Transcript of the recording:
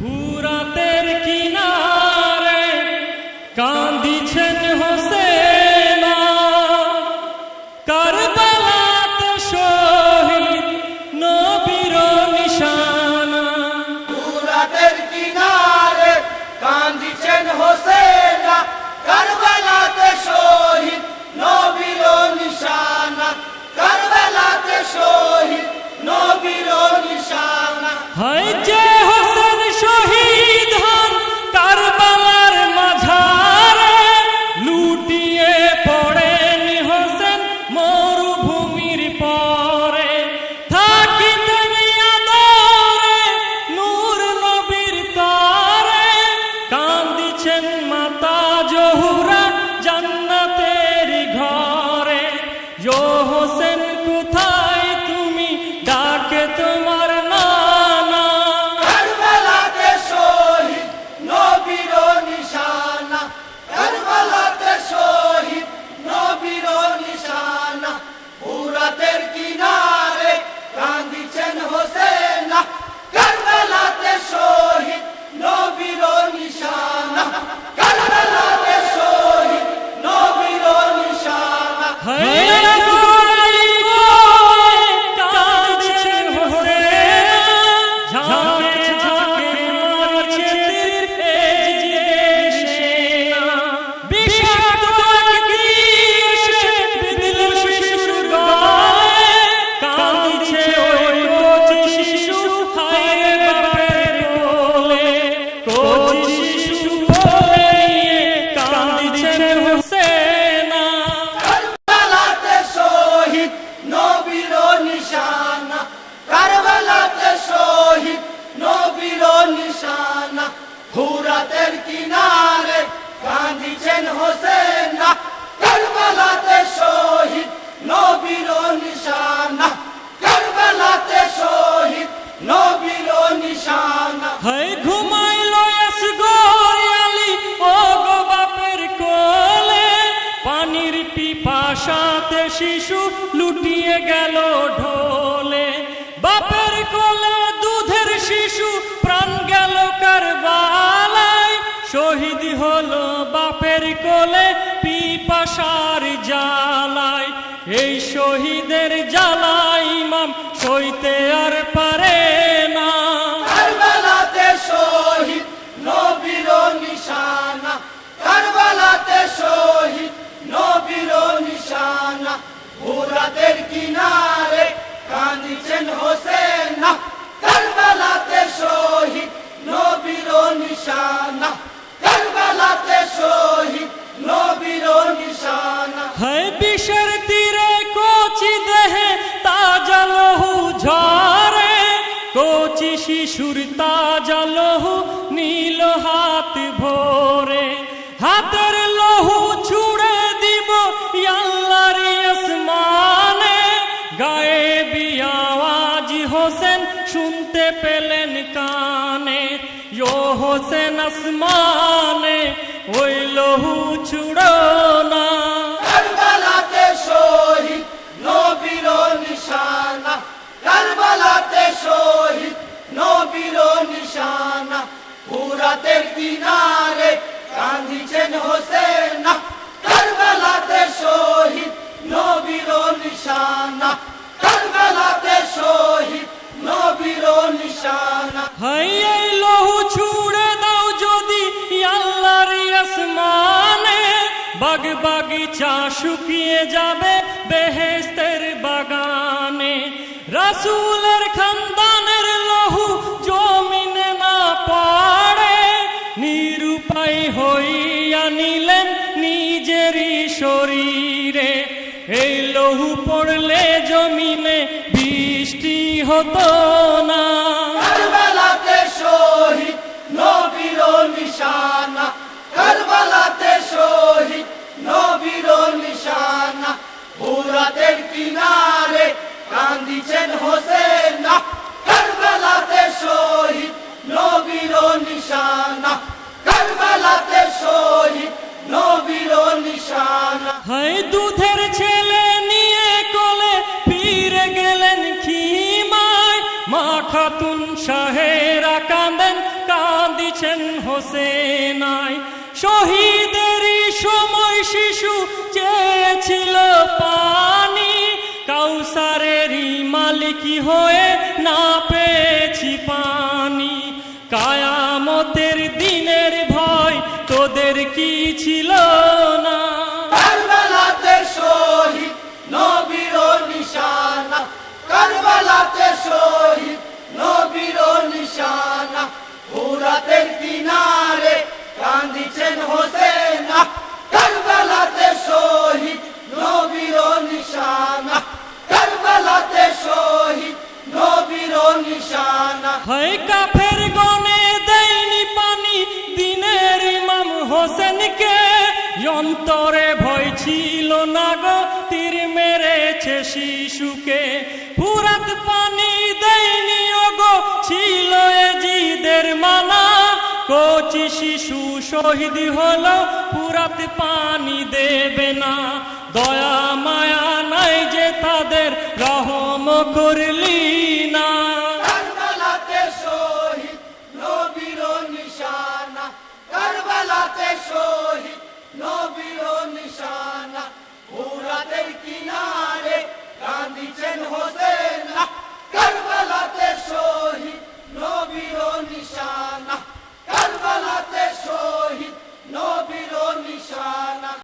ফুরাতের কিনারে কান্দিছেন হোসেনা। কারবালাতে শহীদ নবীর নিশানা। রাতের কিনারে কান্দিছেন হোসেনা। কারবালাতে শহীদ নবীর নিশানা। কারবালাতে শহীদ নবীর নিশানা। হায় শিশু লুটিয়ে গেল ঢোলে। বাপের কোলে দুধের শিশু, প্রাণ গেল কারবালায়। শহীদ হলো বাপের কোলে পিপাসার জ্বালায়। এই শহীদের জ্বালাই হাতের লহু ছুড়ে দিব ইয়াল্লার আসমানে। গায়ে বিয়াওয়াজ হোসেন শুনতে পেলেন কানে। ইয়ো হোসেন আসমানে ওই লহু ছুড়ো না। কারবালাতে শহীদ নবীর নিশানা। কারবালাতে শহীদ কারবালাতে শহীদ নবীর নিশানা। হাই, এই লহু ছুড়ে দাও যদি আল্লাহর আসমানে। বাগ বাগিচা শুকিয়ে যাবে বেহেস্তের বাগানে। রাসূলের খানদানের লহু জমিনে না পড়ে। নিরুপায় হইয়া নিলেন নিজেরই শরীরে। এই লহু পড়লে জমিনে বৃষ্টি হতো না। মা খাতুন সাহেরা কাঁদেন, কাঁদিছেন হোসেনায় শহীদেরই সময় শিশু চেয়েছিল পানি। কাউসারেরই মালিকি হয়ে না পেয়েছি পানি। কায়ামতের অন্তরে ভয় ছিল না গো, তীর মেরেছে শিশুকে। ফুরাত পানি দেয়নি গো, ছিল জিদের মানা। কচি শিশু শহীদ হলো, ফুরাত পানি দেবে না। দয়া, মায়া নাই যে তাদের, রহম করলি না। শহীদ নিশানা